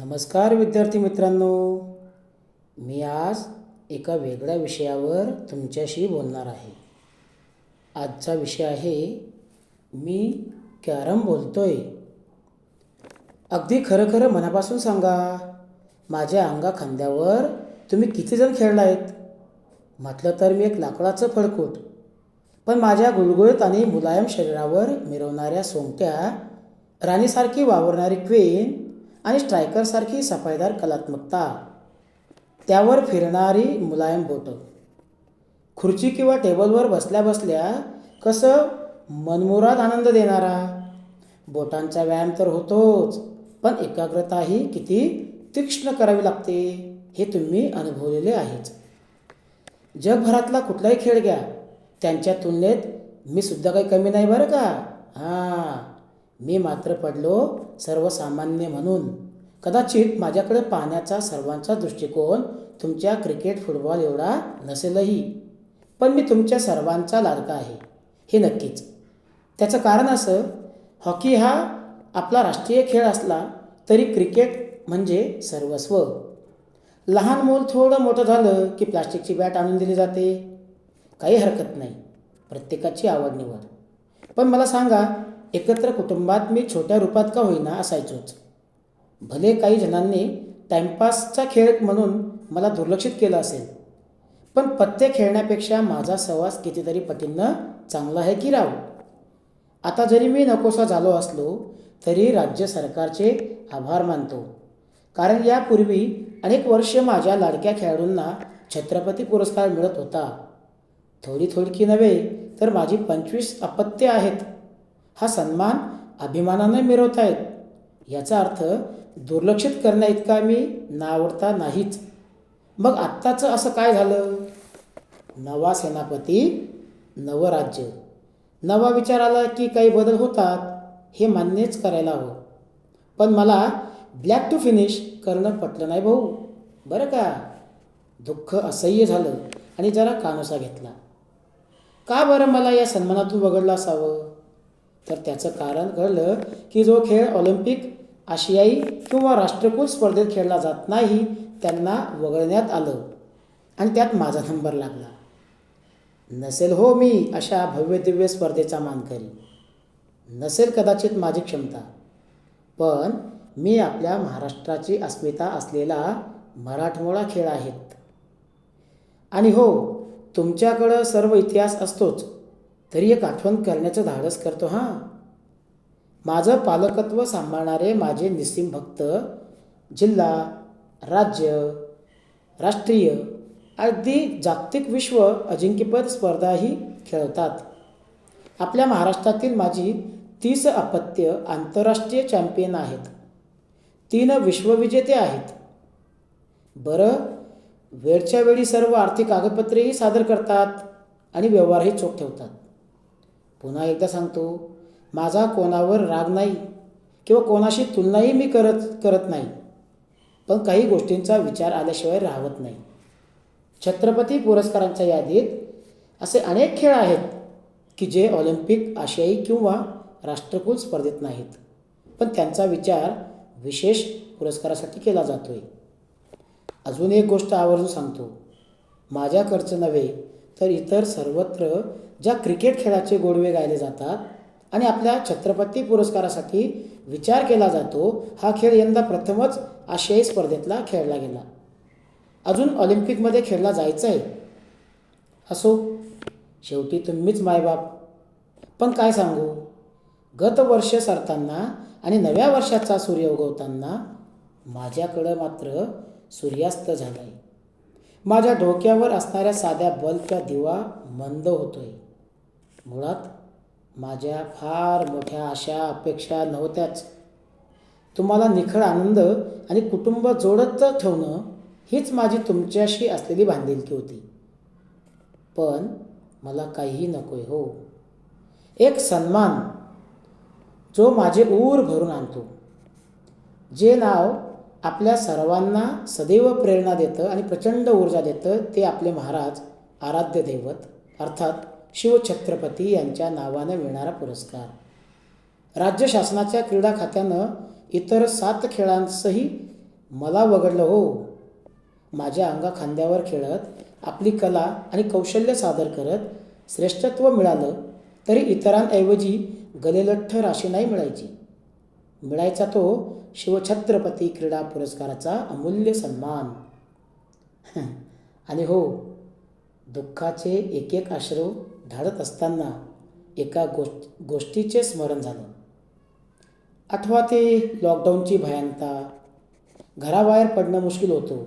नमस्कार विद्यार्थी मित्रांनो. मी आज एका वेगळ्या विषयावर तुमच्याशी बोलणार आहे. आजचा विषय आहे मी कॅरम बोलतोय. अगदी खरं खरं मनापासून सांगा माझ्या अंगा खांद्यावर तुम्ही किती जण खेळलायत? म्हटलं तर मी एक लाकडाचं फळकूट पण माझ्या गुळगुळीत आणि मुलायम शरीरावर मिरवणाऱ्या सोंगट्या राणीसारखी वावरणारी क्वीन आणि स्ट्रायकरसारखी सफाईदार कलात्मकता. त्यावर फिरणारी मुलायम बोटं. खुर्ची किंवा टेबलवर बसल्या बसल्या कसं मनमुराद आनंद देणारा? बोटांचा व्यायाम तर होतोच पण एकाग्रताही किती तीक्ष्ण करावी लागते हे तुम्ही अनुभवलेले आहेच. जगभरातला कुठलाही खेळ घ्या त्यांच्या तुलनेत मी सुद्धा काही कमी नाही बरं का? हां मी मात्र पडलो सर्वसामान्य म्हणून. कदाचित माझ्याकडे पाहण्याचा सर्वांचा दृष्टिकोन तुमच्या क्रिकेट फुटबॉल एवढा नसेलही. पण मी तुमच्या सर्वांचा लाडका आहे. हे नक्कीच. त्याचं कारण असं हॉकी हा आपला राष्ट्रीय खेळ असला तरी क्रिकेट म्हणजे सर्वस्व. लहान मूल थोडं मोठं झालं की प्लास्टिकची बॅट आणून दिली जाते. काही हरकत नाही. प्रत्येकाची आवड निवड. पण मला सांगा एकत्र कुटुंबात मी छोट्या रूपात का होईना असायचोच. भले काही जणांनी टाइमपासचा खेळ म्हणून मला दुर्लक्षित केलं असेल पण पत्ते खेळण्यापेक्षा माझा सहवास कितीतरी पटींनं चांगला आहे की राव आता जरी मी नकोसा झालो असलो तरी राज्य सरकारचे आभार मानतो. कारण यापूर्वी अनेक वर्ष माझ्या लाडक्या खेळाडूंना छत्रपती पुरस्कार मिळत होता. थोडी थोडकी नव्हे तर माझी पंचवीस अपत्य आहेत. हा सन्मान अभिमानाने मिरवतायत. याचा अर्थ दुर्लक्षित करण्या इतका मी नावडता नाहीच. मग आत्ताचं असं काय झालं? नवा सेनापती नवं राज्य. नवा विचार आला की काही बदल होतात हे मान्यच करायला हवं. पण मला ब्लॅक टू फिनिश करणं पटलं नाही भाऊ. बरं का? दुःख असह्य झालं आणि जरा कानोसा घेतला. का बरं मला या सन्मानातून वगळलं असावं? तर त्याचं कारण कळलं की जो खेळ ऑलिम्पिक आशियाई किंवा राष्ट्रकुल स्पर्धेत खेळला जात नाही त्यांना वगळण्यात आलं. आणि त्यात माझा नंबर लागला. नसेल हो मी अशा भव्य दिव्य स्पर्धेचा मानकरी. नसेल कदाचित माझी क्षमता. पण मी आपल्या महाराष्ट्राची अस्मिता असलेला मराठमोळा खेळ आहेत. आणि हो तुमच्याकडं सर्व इतिहास असतोच. तरी एक आठवण करण्याचं धाडस करतो हां. माझं पालकत्व सांभाळणारे माझे निस्सीम भक्त जिल्हा राज्य राष्ट्रीय अगदी जागतिक विश्व अजिंक्यपद स्पर्धाही खेळतात. आपल्या महाराष्ट्रातील माझी तीस अपत्य आंतरराष्ट्रीय चॅम्पियन आहेत. तीन विश्वविजेते आहेत. बरं वेळच्या वेळी सर्व आर्थिक कागदपत्रेही सादर करतात आणि व्यवहारही चोख ठेवतात. पुन्हा एकदा सांगतो माझा कोणावर राग नाही किंवा कोणाशी तुलनाही मी करत करत नाही. पण काही गोष्टींचा विचार आल्याशिवाय राहत नाही. छत्रपती पुरस्कारांच्या यादीत असे अनेक खेळ आहेत की जे ऑलिम्पिक आशियाई किंवा राष्ट्रकुल स्पर्धेत नाहीत. पण त्यांचा विचार विशेष पुरस्कारासाठी केला जातोय. अजून एक गोष्ट आवर्जून सांगतो. माझ्याकडचं नव्हे तर इतर सर्वत्र ज्या क्रिकेट खेळाचे गोडवे गायले जातात आणि आपल्या छत्रपती पुरस्कारासाठी विचार केला जातो हा खेळ यंदा प्रथमच आशियाई स्पर्धेतला खेळला गेला. अजून ऑलिम्पिकमध्ये खेळला जायचं आहे असो शेवटी तुम्हीच मायबाप. पण काय सांगू? गत वर्ष सरताना आणि नव्या वर्षाचा सूर्य उगवताना माझ्याकडं मात्र सूर्यास्त झाला आहे माझ्या डोक्यावर असणाऱ्या साध्या बल्बचा दिवा मंद होतोय. मुळात माझ्या फार मोठ्या आशा अपेक्षा नव्हत्याच. तुम्हाला निखळ आनंद आणि कुटुंब जोडत ठेवणं हीच माझी तुमच्याशी असलेली बांधिलकी होती. पण मला काहीही नकोय हो. एक सन्मान जो माझे ऊर भरून आणतो. जे नाव आपल्या सर्वांना सदैव प्रेरणा देतं आणि प्रचंड ऊर्जा देतं ते आपले महाराज आराध्य दैवत अर्थात शिवछत्रपती यांच्या नावानं मिळणारा पुरस्कार. राज्य शासनाच्या क्रीडा खात्यानं इतर सात खेळांसही मला वगळलं हो. माझ्या अंगा खांद्यावर खेळत आपली कला आणि कौशल्य सादर करत श्रेष्ठत्व मिळालं तरी इतरांऐवजी गलेलठ्ठ राशी नाही मिळायची. मिळायचा तो शिवछत्रपती क्रीडा पुरस्काराचा अमूल्य सन्मान. आणि हो दुःखाचे एक एक अश्रू धाडत असताना एका गोष्ट गोष्टीचे स्मरण झालं. आठवा ते लॉकडाऊनची भयानता घराबाहेर पडणं मुश्किल होतं.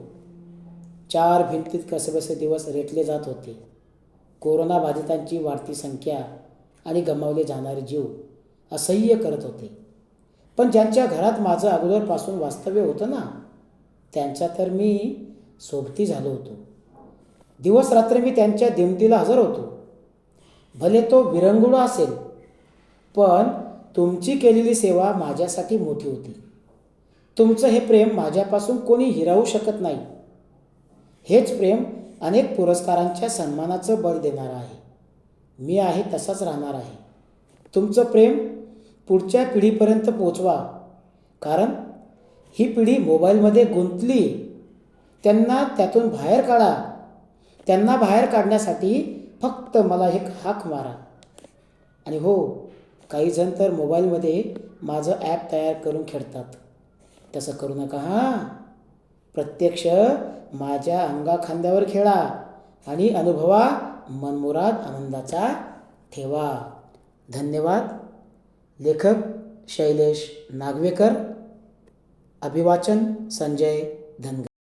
चार भिंतीत कसेबसे दिवस रेटले जात होते. कोरोना बाधितांची वाढती संख्या आणि गमावले जाणारे जीव असह्य करत होते. पण ज्यांच्या घरात माझं अगोदरपासून वास्तव्य होतं ना त्यांच्या तर मी सोबती झालो होतो. दिवस रात्र मी त्यांच्या दिमतीला हजर होतो. भले तो विरंगुळा असेल पण तुमची केलेली सेवा माझ्यासाठी मोठी होती. तुमचं हे प्रेम माझ्यापासून कोणी हिरावू शकत नाही. हेच प्रेम अनेक पुरस्कारांच्या सन्मानाचं बळ देणार आहे. मी आहे तसाच राहणार आहे. तुमचं प्रेम पुढच्या पिढीपर्यंत पोचवा कारण ही पिढी मोबाईलमध्ये गुंतली. त्यांना त्यातून बाहेर काढा. त्यांना बाहेर काढण्यासाठी फक्त मला एक हाक मारा. आणि हो काही जण तर मोबाईलमध्ये माझं ॲप तयार करून खेळतात. तसं करू नका हां. प्रत्यक्ष माझ्या अंगाखांद्यावर खेळा आणि अनुभवा मनमुराद आनंदाचा ठेवा. धन्यवाद. लेखक शैलेश नागवेकर. अभिवाचन संजय धनगर.